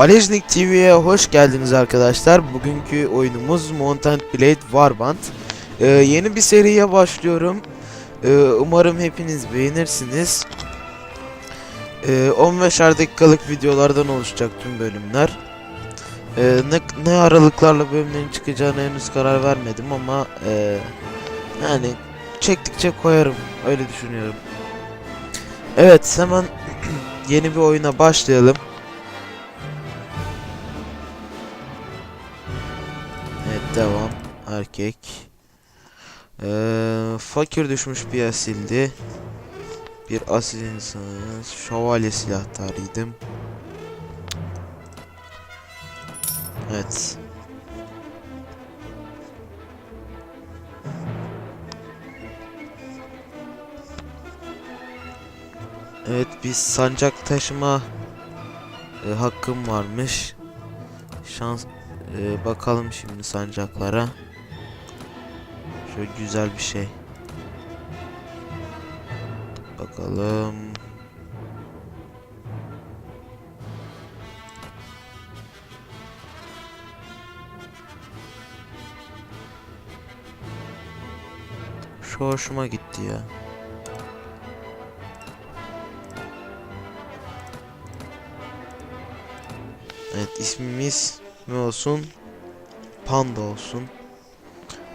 Valiznik TV'ye hoş geldiniz arkadaşlar. Bugünkü oyunumuz Mountain Blade Warband. Ee, yeni bir seriye başlıyorum. Ee, umarım hepiniz beğenirsiniz. Ee, 15'er dakikalık videolardan oluşacak tüm bölümler. Ee, ne, ne aralıklarla bölümlerin çıkacağına henüz karar vermedim ama ee, yani çektikçe koyarım öyle düşünüyorum. Evet hemen yeni bir oyuna başlayalım. Erkek. Ee, fakir düşmüş bir asildi. Bir asil insanız. Şövalye silahtarıydım. Evet. Evet bir sancak taşıma e, hakkım varmış. Şans ee, bakalım şimdi sancaklara. Şöyle güzel bir şey. Bakalım. Şu hoşuma gitti ya. Evet ismimiz ne olsun? Panda olsun.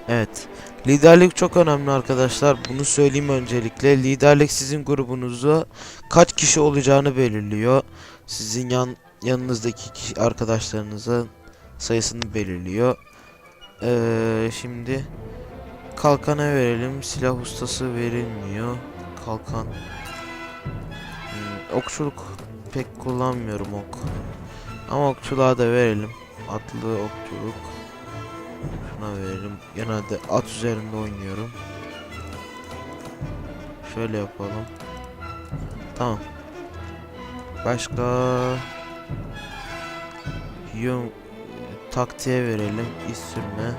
Evet. Liderlik çok önemli arkadaşlar. Bunu söyleyeyim öncelikle. Liderlik sizin grubunuzda kaç kişi olacağını belirliyor. Sizin yan yanınızdaki kişi, arkadaşlarınızın sayısını belirliyor. Ee, şimdi kalkana verelim. Silah ustası verilmiyor. Kalkan. Hmm, okçuluk pek kullanmıyorum ok. Ama okçuluğa da verelim. Atlı okçuluk. Şuna verelim. Genelde at üzerinde oynuyorum. Şöyle yapalım. Tamam. Başka Yum taktiğe verelim. İz sürme.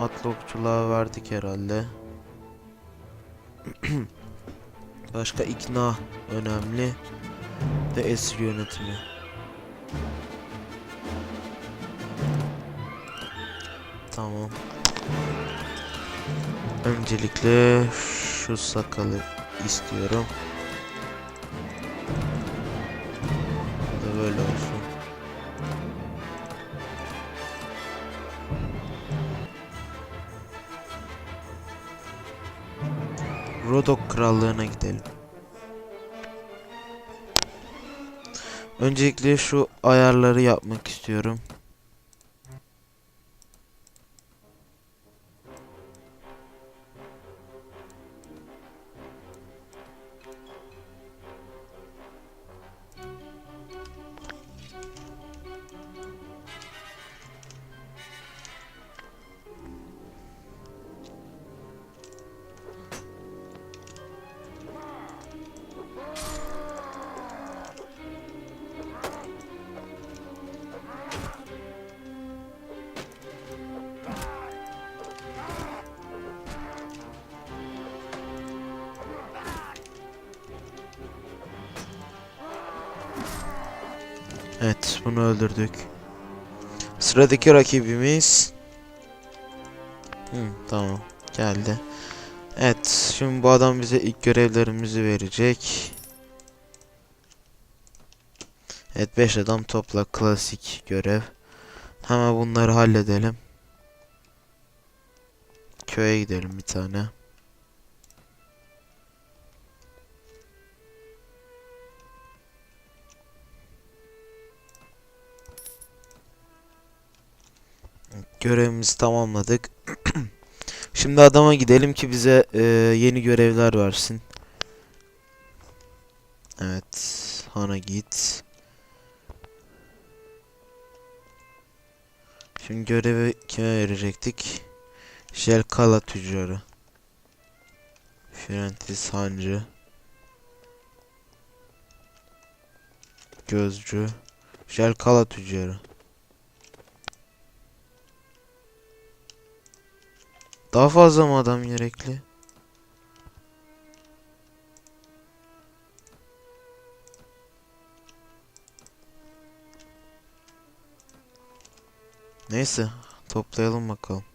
Atlı verdik herhalde. Başka ikna önemli. De esir yönetimi. Tamam. Öncelikle şu sakalı istiyorum. Da böyle olsun. Rodok krallığına gidelim. Öncelikle şu ayarları yapmak istiyorum. Bunu öldürdük. Sıradaki rakibimiz Hı, tamam, geldi. Evet, şimdi bu adam bize ilk görevlerimizi verecek. Evet, 5 adam topla klasik görev. Hemen bunları halledelim. Köye gidelim bir tane. Görevimizi tamamladık. Şimdi adama gidelim ki bize e, yeni görevler versin. Evet. Han'a git. Şimdi görevi kime verecektik? Jelkala tüccarı. Firentis hancı. Gözcü. Jelkala tüccarı. Daha fazla mı adam gerekli? Neyse toplayalım bakalım.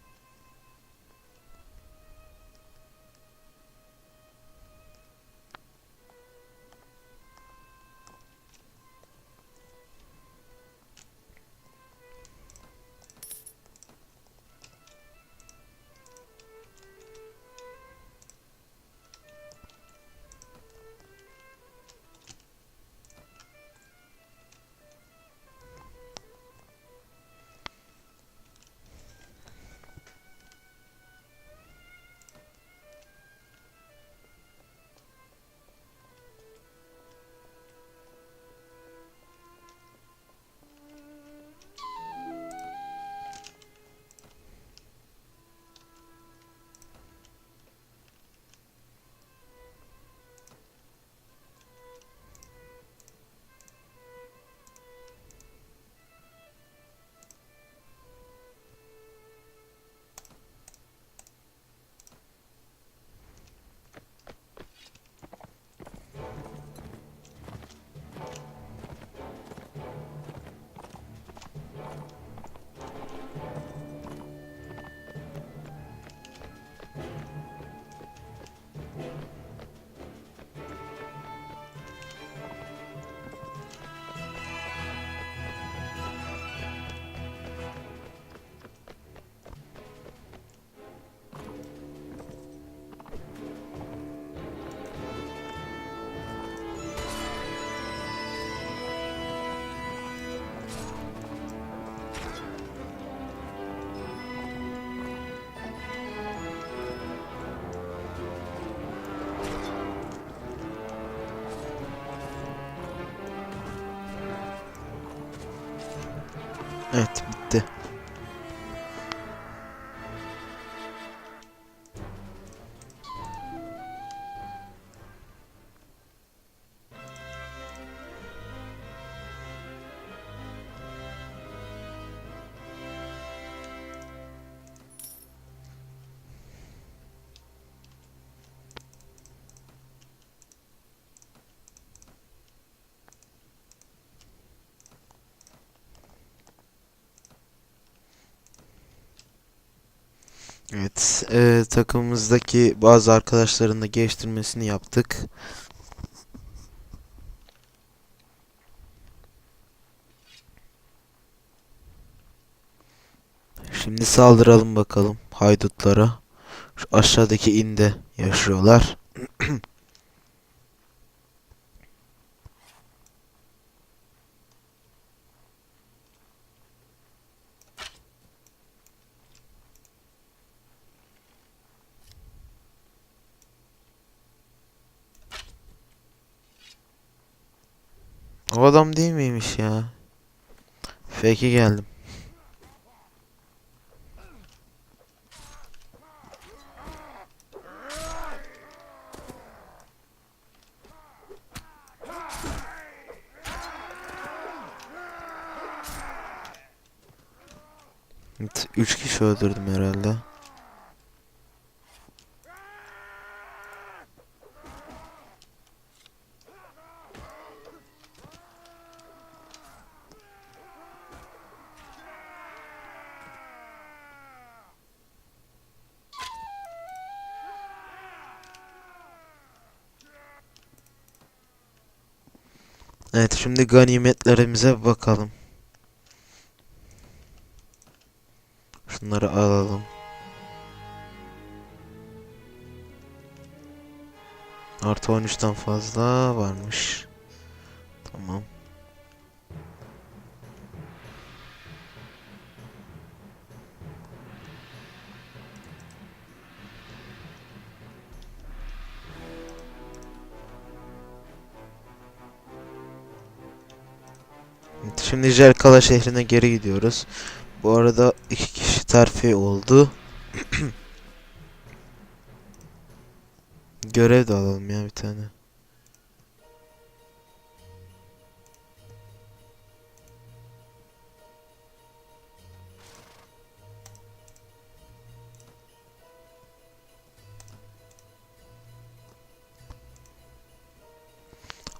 Evet, e, takımımızdaki bazı arkadaşların da geliştirmesini yaptık. Şimdi saldıralım bakalım haydutlara. Şu aşağıdaki inde yaşıyorlar. O adam değil miymiş ya? Fake'e geldim. Üç kişi öldürdüm herhalde. Şimdi ganimetlerimize bakalım. Şunları alalım. Artı 13'ten fazla varmış. Şimdi Jelkala şehrine geri gidiyoruz. Bu arada iki kişi terfi oldu. Görev de alalım ya bir tane.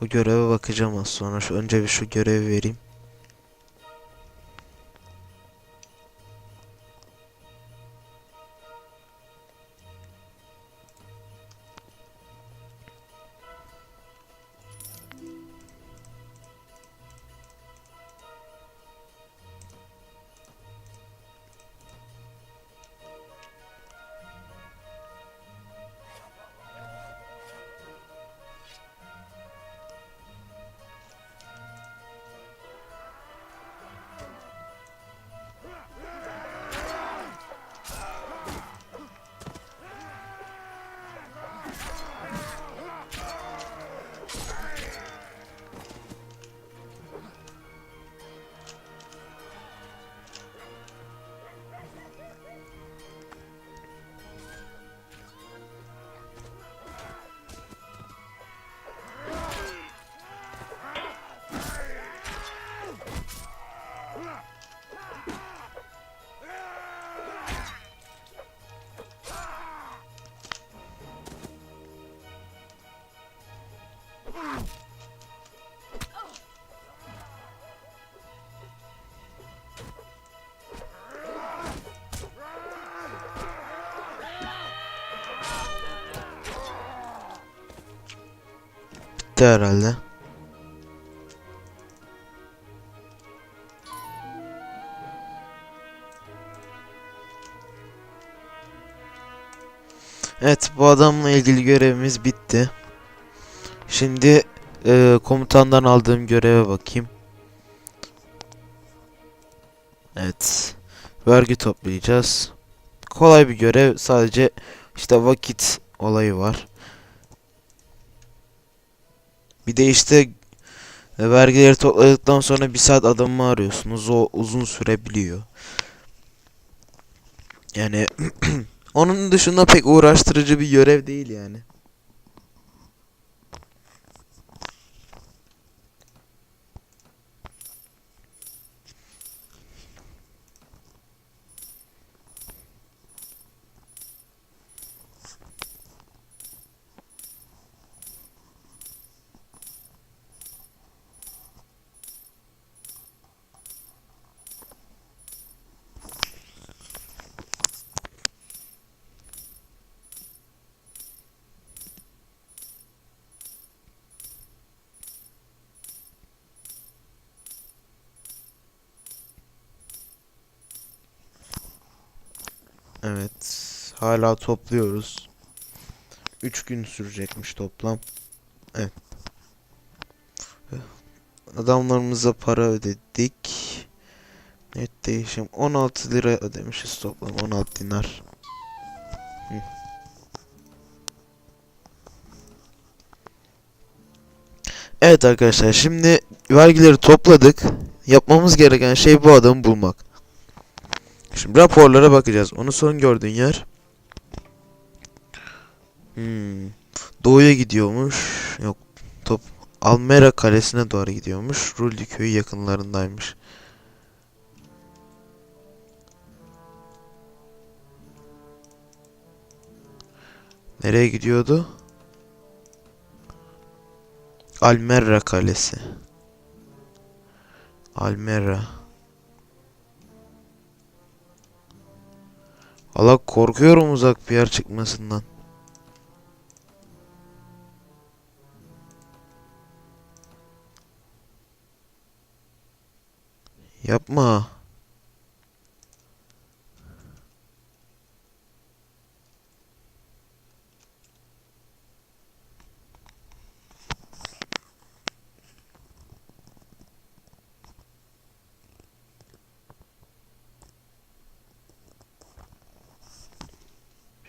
O göreve bakacağım az sonra. Şu önce bir şu görevi vereyim. Bitti herhalde. Evet bu adamla ilgili görevimiz bitti. Şimdi e, komutandan aldığım göreve bakayım. Evet. Vergi toplayacağız. Kolay bir görev. Sadece işte vakit olayı var. Bir de işte e, vergileri topladıktan sonra bir saat adamı arıyorsunuz. O uzun sürebiliyor. Yani onun dışında pek uğraştırıcı bir görev değil yani. Evet. Hala topluyoruz. 3 gün sürecekmiş toplam. Evet. Adamlarımıza para ödedik. Net değişim 16 lira ödemişiz toplam 16 dinar. Hı. Evet arkadaşlar şimdi vergileri topladık. Yapmamız gereken şey bu adamı bulmak. Şimdi raporlara bakacağız. Onu son gördüğün yer. Hmm. Doğuya gidiyormuş. Yok. Top. Almera Kalesi'ne doğru gidiyormuş. Rulli köyü yakınlarındaymış. Nereye gidiyordu? Almera Kalesi. Almera. Valla korkuyorum uzak bir yer çıkmasından. Yapma.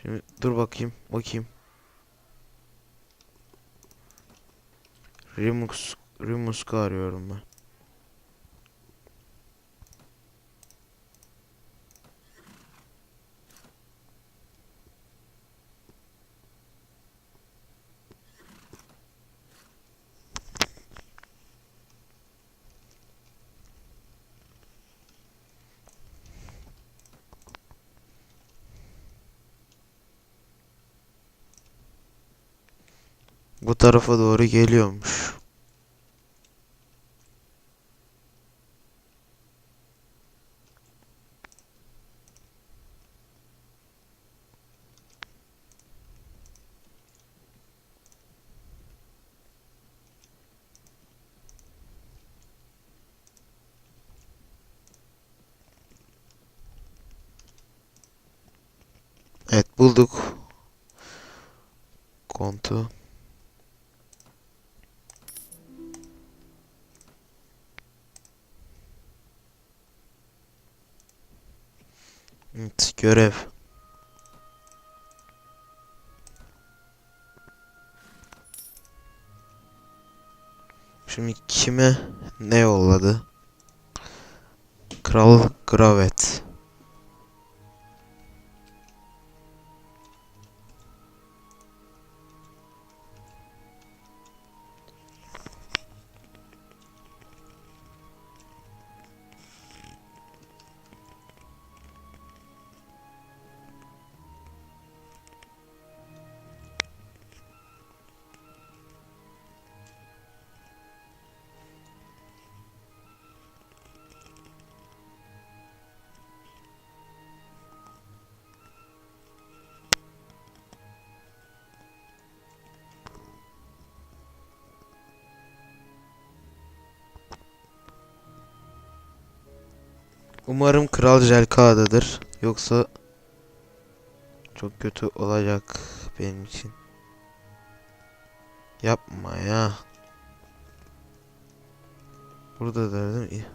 Şimdi dur bakayım, bakayım. Remux, Remus'u arıyorum ben. Bu tarafa doğru geliyormuş. Evet bulduk. Kontu. Evet, görev. Şimdi kime ne yolladı? Kral Gravet. Umarım Kral Jelka'dadır. Yoksa çok kötü olacak benim için. Yapma ya. Burada da değil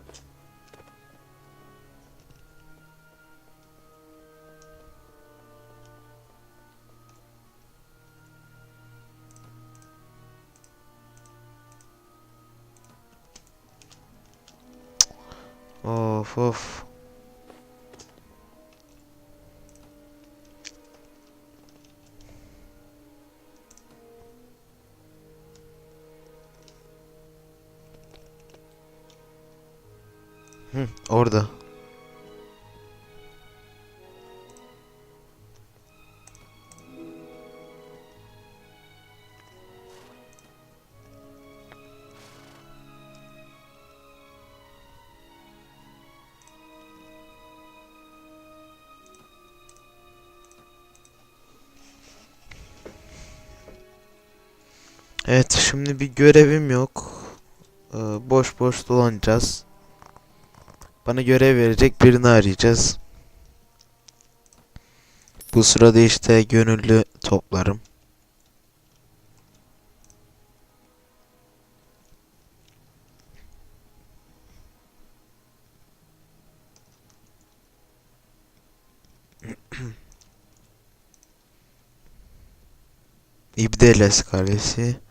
Of of. Hı, orada. Evet, şimdi bir görevim yok. Ee, boş boş dolanacağız. Bana görev verecek birini arayacağız. Bu sırada işte gönüllü toplarım. İbdeles Kalesi.